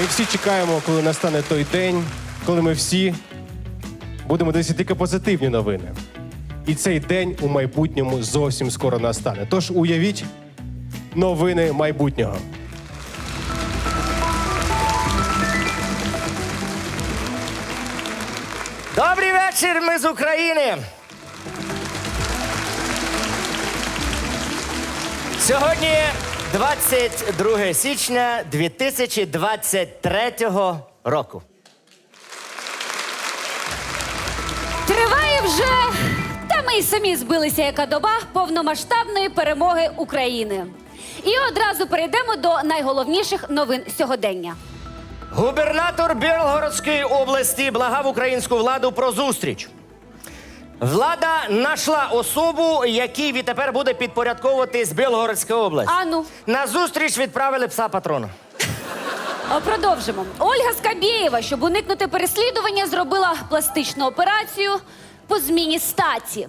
Ми всі чекаємо, коли настане той день, коли ми всі будемо дивитися тільки позитивні новини. І цей день у майбутньому зовсім скоро настане. Тож уявіть новини майбутнього. Добрий вечір, ми з України. Сьогодні 22 січня 2023 року. Триває вже, та ми й самі збилися, яка доба повномасштабної перемоги України. І одразу перейдемо до найголовніших новин сьогодення. Губернатор Білгородської області благав українську владу про зустріч. Влада знайшла особу, якій відтепер буде підпорядковуватись Білгородська область. Ану. На зустріч відправили пса патрона. А Продовжимо. Ольга Скабєєва, щоб уникнути переслідування, зробила пластичну операцію по зміні статі.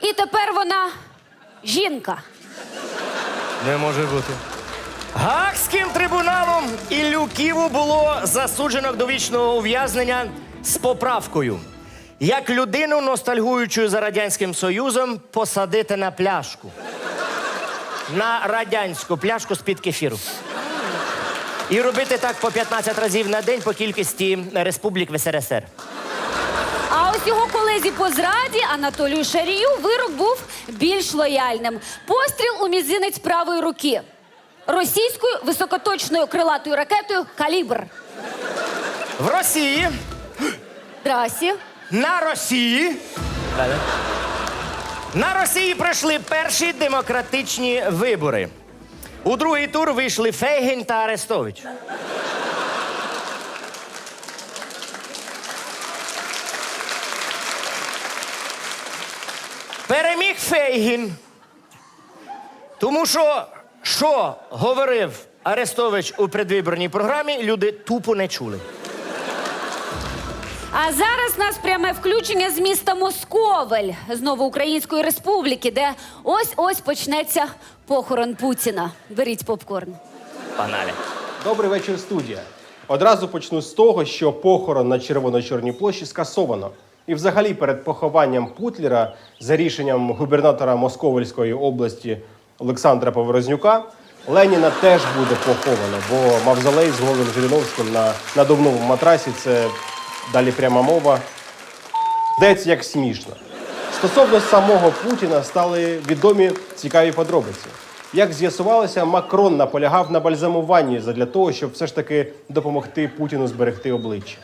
І тепер вона жінка. Не може бути. Гаагським трибуналом Іллю Ківу було засуджено до вічного ув'язнення з поправкою. Як людину, ностальгуючу за Радянським Союзом, посадити на пляшку. На радянську пляшку з-під кефіру. І робити так по 15 разів на день по кількості республік в СРСР. А ось його колезі по зраді Анатолію Шарію вирок був більш лояльним. Постріл у мізинець правої руки. Російською високоточною крилатою ракетою Калібр. В Росії Трасі. На Росії. На Росії пройшли перші демократичні вибори. У другий тур вийшли Фейгін та Арестович. Переміг Фейгін. Тому що, що говорив Арестович у предвиборній програмі, люди тупо не чули. А зараз нас пряме включення з міста Московель, знову Української Республіки, де ось-ось почнеться похорон Путіна. Беріть попкорн. Паналі. Добрий вечір, студія. Одразу почну з того, що похорон на Червоно-Чорній площі скасовано. І взагалі перед похованням Путлера за рішенням губернатора Московської області Олександра Поворознюка Леніна теж буде поховано, бо мавзолей з голим Жириновським на надувному матрасі це далі пряма мова. Здається, як смішно. Стосовно самого Путіна стали відомі цікаві подробиці. Як з'ясувалося, Макрон наполягав на бальзамуванні задля того, щоб все ж таки допомогти Путіну зберегти обличчя.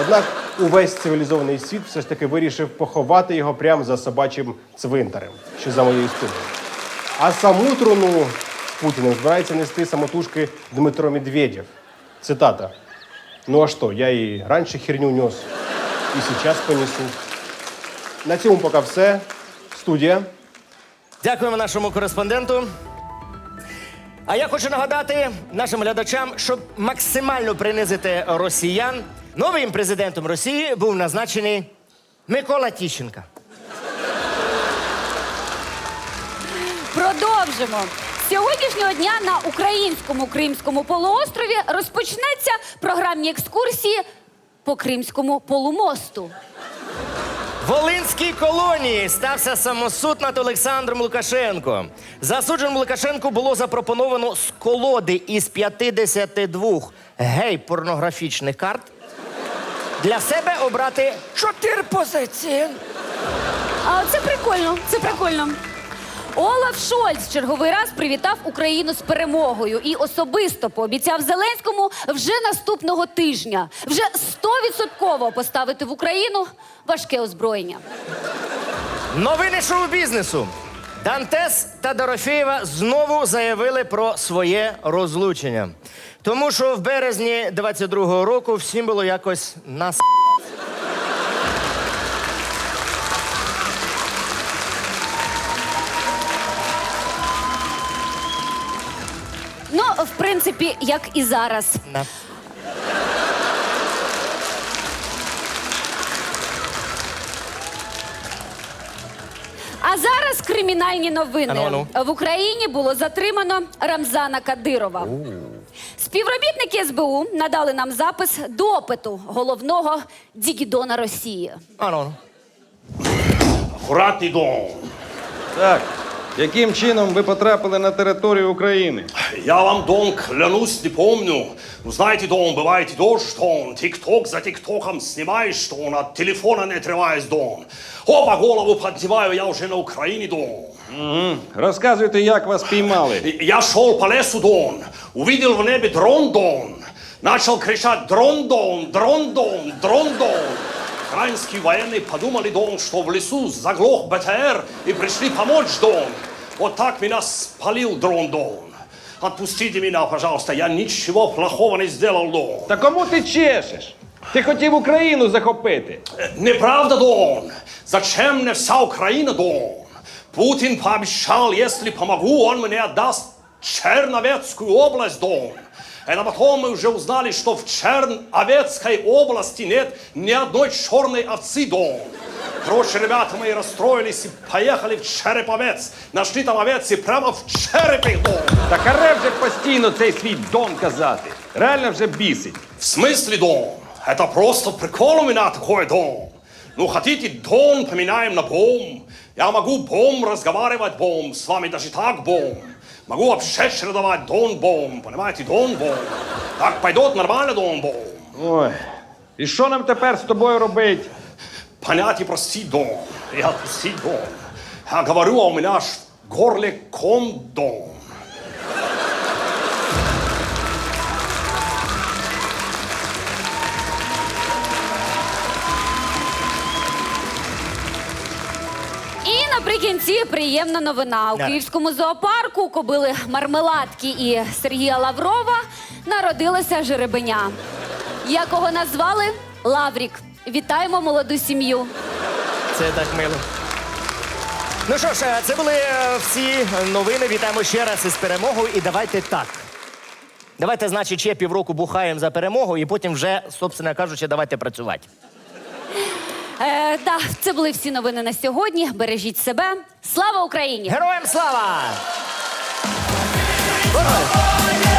Однак увесь цивілізований світ все ж таки вирішив поховати його прямо за собачим цвинтарем, що за моєю спиною. А саму труну з Путіним збирається нести самотужки Дмитро Медведєв. Цитата. Ну а что, я и раньше херню нес, и сейчас понесу. На цьому поки все. Студія. Дякуємо нашому кореспонденту. А я хочу нагадати нашим глядачам, щоб максимально принизити росіян, новим президентом Росії був назначений Микола Тіщенка. Продовжимо. З Сьогоднішнього дня на українському Кримському полуострові розпочнеться програмні екскурсії по Кримському полумосту. В Волинській колонії стався самосуд над Олександром Лукашенко. Засудженому Лукашенку було запропоновано з колоди із 52 гей-порнографічних карт для себе обрати чотири позиції. А це прикольно, це прикольно. Олаф Шольц черговий раз привітав Україну з перемогою і особисто пообіцяв Зеленському вже наступного тижня вже стовідсотково поставити в Україну важке озброєння. Новини шоу-бізнесу. Дантес та Дорофєєва знову заявили про своє розлучення. Тому що в березні 22-го року всім було якось нас. Принципі, як і зараз. На. А зараз кримінальні новини. Ану, ану. В Україні було затримано Рамзана Кадирова. Співробітники СБУ надали нам запис допиту головного дігідона Росії. Ану. Аккуратный дом. Так, яким чином ви потрапили на територію України? Я вам, Дон, клянусь, не помню. Ну, знаете, Дон, бывает идешь, Дон, тик-ток за тик-током снимаешь, Дон, от телефона не отрываясь, Дон. Опа, голову поднимаю, я уже на Украине, Дон. Розказуйте, як вас піймали. Я шел по лесу, Дон, увидел в небе дрон, Дон. Начал кричать «Дрон, Дон! Дрон, Дон! Дрон, Дон!» Украинские военные подумали, Дон, что в лесу заглох БТР и пришли помочь, Дон. Вот так меня спалил дрон, Дон. Отпустите меня, пожалуйста, я ничего плохого не сделал, Дон. Та кому ти чешеш? Ти хотів Україну захопити. Неправда, Дон. Зачем мне вся Украина, Дон? Путин пообещал, если помогу, он мне отдаст Черновецкую область, Дон. Это потом мы уже узнали, что в Черновецкой области нет ни одной черной овцы, Дон. Короче, ребята мои расстроились и поехали в Череповец. Нашли там овец и прямо в черепе, их, Дон. Та харе вже постійно цей свій дон казати. Реально вже бісить. В смысле, Дон? Это просто прикол у меня такой, Дон. Ну, хотите, Дон поменяем на Бом? Я могу Бом разговаривать, Бом, с вами даже так, Бом. Могу вообще чередовать Дон Бом, понимаете, Дон Бом. Так пойдет нормально, Дон Бом. Ой. І що нам тепер з тобою робити? Понять и простить, Дон. И отпустить, Дон. Я говорю, а у меня аж в горле ком, Дон. І наприкінці приємна новина. У Да. київському зоопарку кобили мармеладки і Сергія Лаврова народилося жеребеня, якого назвали Лаврік. Вітаємо молоду сім'ю. Це так мило. Ну що ж, е, це були е, всі новини. Вітаємо ще раз із перемогою. І давайте так. Давайте, значить, ще півроку бухаємо за перемогу, і потім вже, собственно кажучи, давайте працювати. Е, да, це були всі новини на сьогодні. Бережіть себе. Слава Україні! Героям слава! Борони!